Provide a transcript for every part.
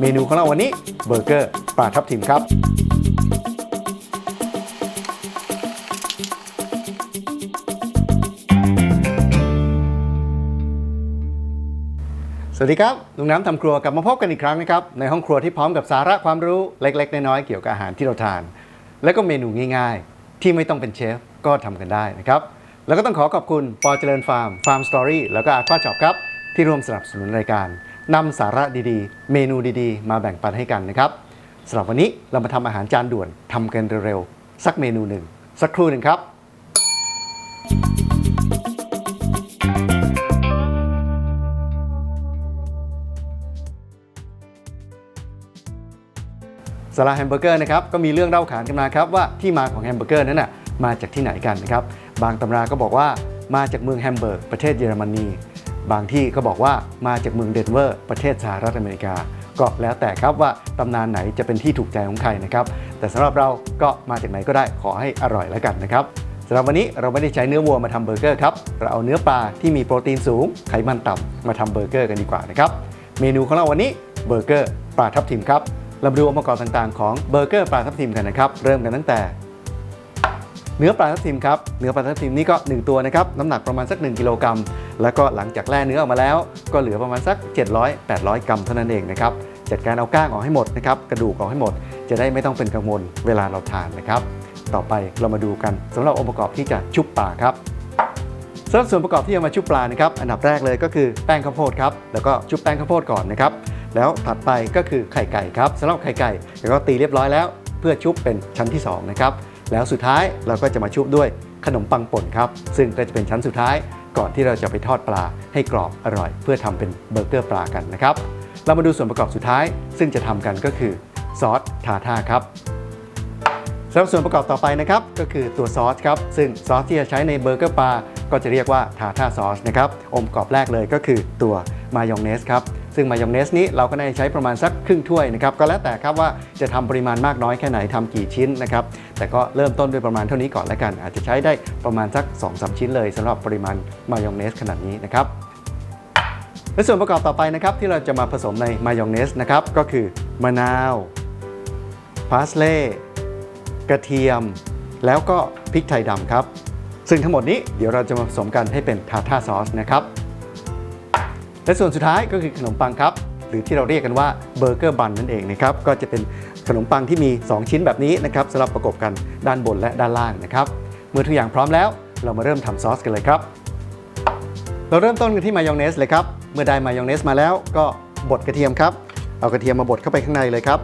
เมนูของเราวันนี้เบอร์เกอร์ปลาทับทิมครับ สวัสดีครับ ลุงน้ำทำครัวกลับมาพบกันอีกครั้งนะครับ ในห้องครัวที่พร้อมกับสาระความรู้เล็ก ๆ น้อยๆเกี่ยวกับอาหารที่เราทาน และก็เมนูง่าย ๆ ที่ไม่ต้องเป็นเชฟก็ทำกันได้นะครับ แล้วก็ต้องขอขอบคุณปอเจริญฟาร์มฟาร์มสตอรี่แล้วก็อาควาช็อปครับ ที่ร่วมสนับสนุนรายการนำสาระดีๆ เมนูดีๆ มาแบ่งปันให้กันนะครับสำหรับวันนี้เรามาทำอาหารจานด่วนทำกันเร็วๆ สักเมนูหนึ่ง สักครู่หนึ่งครับ สาราแฮมเบอร์เกอร์นะครับก็มีเรื่องเล่าขานกันมาครับว่าที่มาของแฮมเบอร์เกอร์นั้นน่ะมาจากที่ไหนกันนะครับ บางตำราก็บอกว่ามาจากเมืองแฮมเบิร์กประเทศเยอรมนี บางที่ก็บอกว่ามาจากเมืองเดนเวอร์ประเทศสหรัฐอเมริกา ก็แล้วแต่ครับว่าตำนานไหนจะเป็นที่ถูกใจของใครนะครับ แต่สำหรับเราก็มาจากไหนก็ได้ขอให้อร่อยแล้วกันนะครับสำหรับวันนี้เราไม่ได้ใช้เนื้อวัวมาทำเบอร์เกอร์ครับ เราเอาเนื้อปลาที่มีโปรตีนสูงไขมันต่ำมาทำเบอร์เกอร์กันดีกว่านะครับเมนูของเราวันนี้เบอร์เกอร์ปลาทับทิมครับเรามาดูองค์ประกอบต่างๆของเบอร์เกอร์ปลาทับทิมกันนะครับเริ่มกันตั้งแต่ เนื้อปลาทับทิมครับเนื้อปลาทับทิมนี่ก็ 1 ตัวนะครับน้ำหนักประมาณสัก 1 กิโลกรัม แล้วก็หลังจากแล่เนื้อออกมาแล้ว ก็เหลือประมาณสัก 700-800 กรัมเท่านั้นเองนะครับจัดการเอาก้างออกให้หมดนะครับกระดูกออกให้หมด จะได้ไม่ต้องเป็นกังวลเวลาเราทานนะครับ ต่อไปเรามาดูกันสำหรับองค์ประกอบที่จะชุบปลาครับสำหรับส่วนประกอบที่จะมาชุบปลานะครับอันดับแรกเลยก็คือแป้งข้าวโพดครับแล้วก็ชุบแป้งข้าวโพดก่อนนะครับแล้วถัดไปก็คือไข่ไก่ครับสำหรับไข่ไก่แล้วก็ตีเรียบร้อยแล้ว เพื่อชุบเป็นชั้นที่สองนะครับแล้วสุดท้ายเราก็จะมาชุบด้วยขนมปังป่นครับซึ่งก็จะเป็นชั้นสุดท้ายก่อนที่เราจะไปทอดปลาให้กรอบอร่อย เพื่อทำเป็นเบอร์เกอร์ปลากันนะครับ เรามาดูส่วนประกอบสุดท้าย ซึ่งจะทำกันก็คือซอสทาท่าครับสำหรับส่วนประกอบต่อไปนะครับก็คือตัวซอสครับซึ่งซอสที่จะใช้ในเบอร์เกอร์ปลาก็จะเรียกว่าทาท่าซอสนะครับองค์ประกอบแรกเลยก็คือตัวมายองเนสครับ ซึ่งมายองเนสนี้เราก็ได้ใช้ประมาณสักครึ่งถ้วยนะครับก็แล้วแต่ครับว่าจะทำปริมาณมากน้อยแค่ไหนทำกี่ชิ้นนะครับแต่ก็เริ่มต้นด้วยประมาณเท่านี้ก่อนแล้วกัน อาจจะใช้ได้ประมาณสัก2-3 ชิ้นเลยสำหรับปริมาณมายองเนสขนาดนี้นะครับและส่วนประกอบต่อไปนะครับที่เราจะมาผสมในมายองเนสนะครับก็คือมะนาวพาสเล่กระเทียม แล้วก็พริกไทยดำครับ ซึ่งทั้งหมดนี้เดี๋ยวเราจะมาผสมกันให้เป็นทาท่าซอสนะครับ และส่วนสุดท้ายก็คือขนมปังครับ หรือที่เราเรียกกันว่าเบอร์เกอร์บันนั่นเองนะครับก็จะเป็นขนมปังที่มี 2 ชิ้นแบบนี้นะครับสำหรับประกบกันด้านบนและด้านล่างนะครับเมื่อทุกอย่างพร้อมแล้วเรามาเริ่มทำซอสกันเลยครับเราเริ่มต้นกันที่มายองเนสเลยครับเมื่อได้มายองเนสมาแล้วก็บดกระเทียมครับ เอากระเทียมมาบดเข้าไปข้างในเลยครับ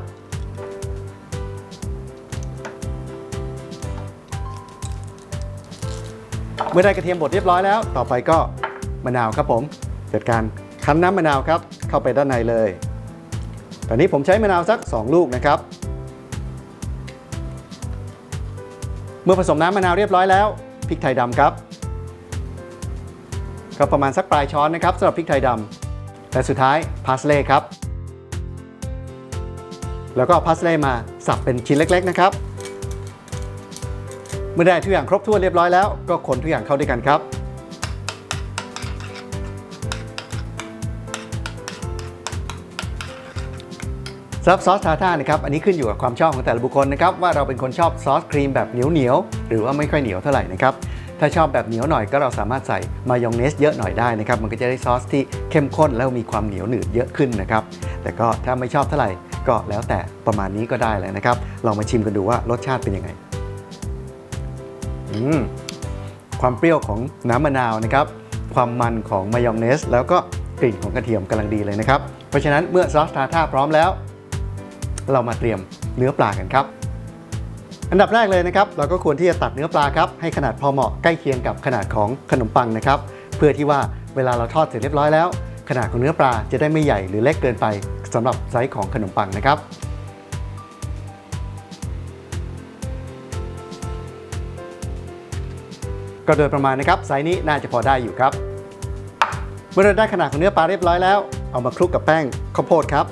เมื่อได้กระเทียมบดเรียบร้อยแล้ว ต่อไปก็มะนาวครับผมจัดการ คั้นน้ำมะนาวครับเข้าไปด้านในเลย ตอนนี้ผมใช้มะนาวสัก 2 ลูกนะครับ เมื่อผสมน้ำมะนาวเรียบร้อยแล้วพริกไทยดำครับก็ประมาณสักปลายช้อนนะครับสำหรับพริกไทยดำและสุดท้ายพาสเล่ครับ แล้วก็พาสเล่มาสับเป็นชิ้นเล็ก ๆ นะครับ เมื่อได้ทุกอย่างครบถ้วนเรียบร้อยแล้วก็คนทุกอย่างเข้าด้วยกันครับ สำหรับซอสทาท่านะครับ อันนี้ขึ้นอยู่กับความชอบของแต่ละบุคคลนะครับ ว่าเราเป็นคนชอบซอสครีมแบบเหนียวเหนียวๆหรือว่าไม่ค่อยเหนียวเท่าไหร่นะครับ ถ้าชอบแบบเหนียวหน่อยก็เราสามารถใส่มายองเนสเยอะหน่อยได้นะครับ มันก็จะได้ซอสที่เข้มข้นแล้วมีความเหนียวหนืดเยอะขึ้นนะครับ แต่ก็ถ้าไม่ชอบเท่าไหร่ก็แล้วแต่ประมาณนี้ก็ได้เลยนะครับ ลองมาชิมกันดูว่ารสชาติเป็นยังไง อืม ความเปรี้ยวของน้ำมะนาวนะครับ ความมันของมายองเนส แล้วก็กลิ่นของกระเทียมกำลังดีเลยนะครับ เพราะฉะนั้นเมื่อซอสทาท่าพร้อมแล้ว เรามาเตรียมเนื้อปลากันครับ อันดับแรกเลยนะครับ เราก็ควรที่จะตัดเนื้อปลาครับให้ขนาดพอเหมาะใกล้เคียงกับขนาดของขนมปังนะครับ เพื่อที่ว่าเวลาเราทอดเสร็จเรียบร้อยแล้ว ขนาดของเนื้อปลาจะได้ไม่ใหญ่หรือเล็กเกินไปสำหรับไซส์ของขนมปังนะครับก็โดยประมาณนะครับไซส์นี้น่าจะพอได้อยู่ครับ เมื่อเราได้ขนาดของเนื้อปลาเรียบร้อยแล้ว เอามาคลุกกับแป้งข้าวโพดครับ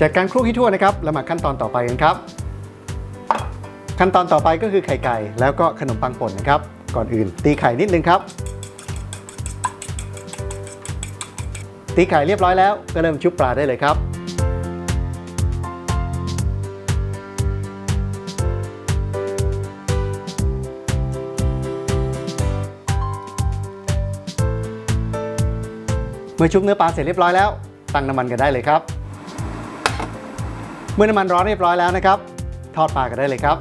จากการคลุกให้ทั่วนะครับแล้วมาขั้นตอนต่อไปกันครับ ขั้นตอนต่อไปก็คือไข่ไก่ แล้วก็ขนมปังป่นนะครับ ก่อนอื่น ตีไข่นิดนึงครับ ตีไข่เรียบร้อยแล้วก็เริ่มชุบปลาได้เลยครับเมื่อชุบเนื้อปลาเสร็จเรียบร้อยแล้วตั้งน้ำมันกันได้เลยครับ เมื่อน้ำมันร้อนเรียบร้อยแล้วนะครับ ทอดปลากันได้เลยครับ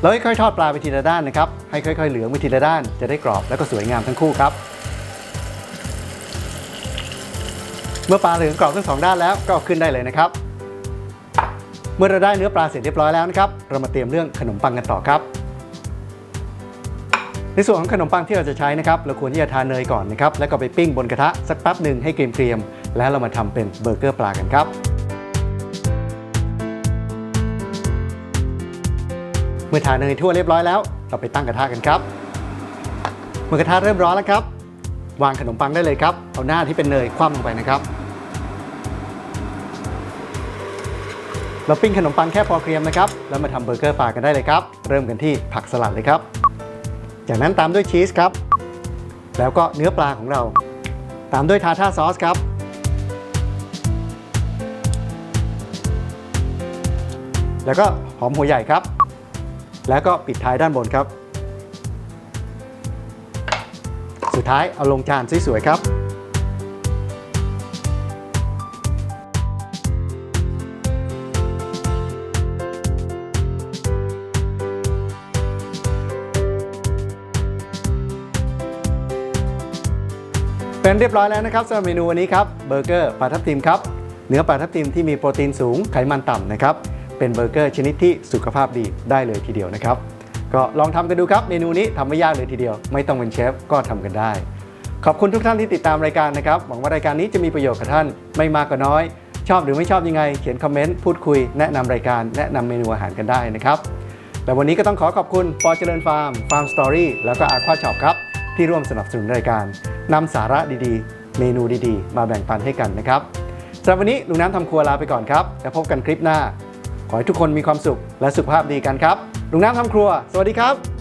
เราค่อยๆทอดปลาไปทีละด้านนะครับ ให้ค่อย ๆ เหลืองไปทีละด้าน จะได้กรอบแล้วก็สวยงามทั้งคู่ครับ เมื่อปลาเหลืองกรอบทั้งสองด้านแล้วก็เอาขึ้นได้เลยนะครับ เมื่อเราได้เนื้อปลาเสร็จเรียบร้อยแล้วนะครับ เรามาเตรียมเรื่องขนมปังกันต่อครับ ในส่วนของขนมปังที่เราจะใช้นะครับเราควรที่จะทาเนยก่อนนะครับแล้วก็ไปปิ้งบนกระทะสักแป๊บหนึ่งให้เกรียมๆแล้วเรามาทำเป็นเบอร์เกอร์ปลากันครับเมื่อทาเนยทั่วเรียบร้อยแล้วเราไปตั้งกระทะกันครับ เมื่อกระทะเริ่มร้อนแล้วครับ วางขนมปังได้เลยครับ เอาหน้าที่เป็นเนยคว่ำลงไปนะครับ เราปิ้งขนมปังแค่พอเกรียมนะครับ แล้วมาทำเบอร์เกอร์ปลากันได้เลยครับ เริ่มกันที่ผักสลัดเลยครับ จากนั้นตามด้วยชีสครับ แล้วก็เนื้อปลาของเรา ตามด้วยทาท่าซอสครับแล้วก็หอมหัวใหญ่ครับ แล้วก็ปิดท้ายด้านบนครับ สุดท้ายเอาลงจานสวยๆครับ เป็นเรียบร้อยแล้วนะครับสำหรับเมนูวันนี้ครับเบอร์เกอร์ปลาทับทิมครับเนื้อปลาทับทิมที่มีโปรตีนสูงไขมันต่ำนะครับเป็นเบอร์เกอร์ชนิดที่สุขภาพดีได้เลยทีเดียวนะครับก็ลองทำกันดูครับเมนูนี้ทำไม่ยากเลยทีเดียว ไม่ต้องเป็นเชฟก็ทำกันได้ ขอบคุณทุกท่านที่ติดตามรายการนะครับหวังว่ารายการนี้จะมีประโยชน์กับท่านไม่มากก็น้อย ชอบหรือไม่ชอบยังไง เขียนคอมเมนต์พูดคุยแนะนำรายการแนะนำเมนูอาหารกันได้นะครับและวันนี้ก็ต้องขอขอบคุณปอเจริญฟาร์มฟาร์มสตอรี่แล้วก็อาควาช็อปครับ ที่ร่วมสนับสนุนรายการนำสาระดีๆ เมนูดีๆ มาแบ่งปันให้กันนะครับสำหรับวันนี้ลุงน้ำทำครัวลาไปก่อนครับ แล้วพบกันคลิปหน้า ขอให้ทุกคนมีความสุขและสุขภาพดีกันครับลุงน้ำทำครัว สวัสดีครับ